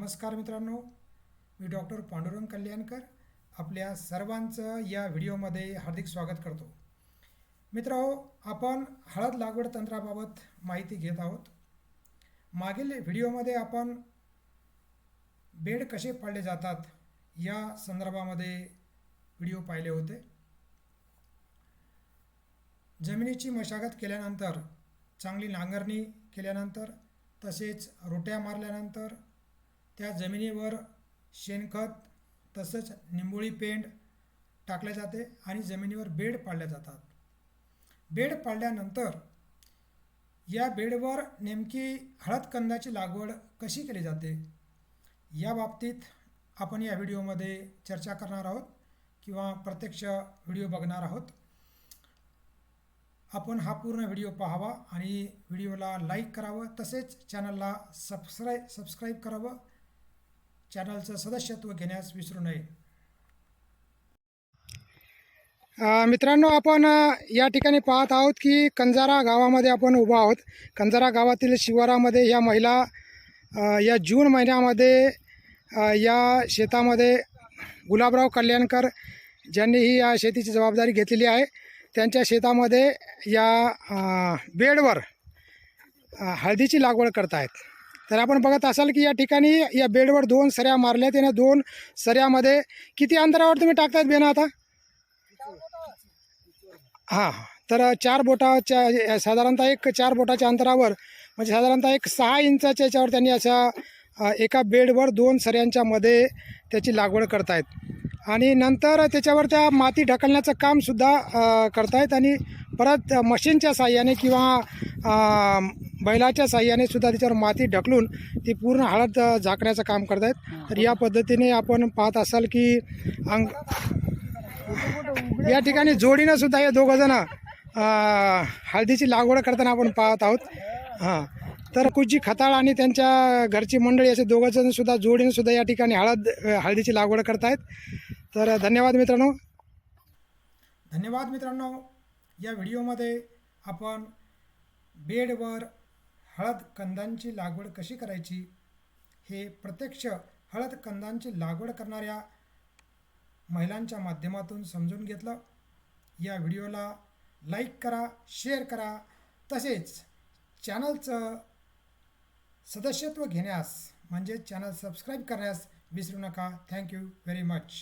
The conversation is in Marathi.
नमस्कार मित्रांनो मी डॉक्टर पांडुरंग कल्याणकर आपल्या सर्वांचं या व्हिडिओमध्ये हार्दिक स्वागत करतो. मित्रांनो आपण हळद लागवड तंत्राबाबत माहिती घेत आहोत. मागील व्हिडिओमध्ये आपण बेड कसे पाडले जातात या संदर्भामध्ये व्हिडिओ पाहिले होते. जमिनीची मशागत केल्यानंतर चांगली नांगरणी केल्यानंतर तसेच रोट्या मारल्यानंतर त्या जमिनीवर शेणखत तसंच निंबोळी पेंड टाकले जाते आणि जमिनीवर बेड पाडल्या जातात. बेड पाडल्यानंतर या बेडवर नेमकी हळद कंदाची लागवड कशी केली जाते या बाबतीत आपण या व्हिडिओमध्ये चर्चा करणार आहोत किंवा प्रत्यक्ष व्हिडिओ बघणार आहोत. आपण हा पूर्ण व्हिडिओ पाहावा आणि व्हिडिओला लाईक करावं तसेच चॅनलला सबस्क्राईब सबस्क्राईब करावं. चॅनलचं सदस्यत्व घेण्यास विसरू नये. मित्रांनो आपण या ठिकाणी पाहत आहोत की कंजारा गावामध्ये आपण उभा आहोत. कंजारा गावातील शिवारामध्ये या महिला या जून महिन्यामध्ये या शेतामध्ये गुलाबराव कल्याणकर ज्यांनी ही या शेतीची जबाबदारी घेतलेली आहे त्यांच्या शेतामध्ये या बेडवर हळदीची लागवड करतायत. तर आपण बघत असाल की या ठिकाणी या बेडवर दोन सऱ्या मारल्यात आणि दोन सऱ्यामध्ये किती अंतरावर तुम्ही टाकतात बेना आता? हां तर चार बोटाच्या साधारणतः एक चार बोटाच्या अंतरावर म्हणजे साधारणतः एक सहा इंचाच्या याच्यावर त्यांनी अशा एका बेडवर दोन सऱ्यांच्या मध्ये त्याची लागवड करतायत. आणि नंतर त्याच्यावर त्या माती ढकलण्याचं कामसुद्धा करतायत. आणि परत मशीनच्या साह्याने किंवा बैलाच्या साह्याने सुद्धा त्याच्यावर माती ढकलून ती पूर्ण हळद झाकण्याचं काम करत आहेत तर या पद्धतीने आपण पाहत असाल की अंग या ठिकाणी जोडीनं सुद्धा या दोघं जण हळदीची लागवड करताना आपण पाहत आहोत. हां. तर कुजी खताळ आणि त्यांच्या घरची मंडळी असे दोघं जण सुद्धा जोडीनं सुद्धा या ठिकाणी हळद हळदीची लागवड करत आहेत तर धन्यवाद मित्रांनो. धन्यवाद मित्रांनो. या व्हिडिओमध्ये आपण बेडवर हळद कंदांची लागवड कशी करायची? हे प्रत्यक्ष हळद कंदांची लागवड करणाऱ्या महिलांच्या माध्यमातून समजून घेतलं. या व्हिडिओला लाईक करा शेअर करा. तसेच चॅनलचं सदस्यत्व घेण्यास म्हणजे चॅनल सबस्क्राईब करण्यास विसरू नका. Thank you very much.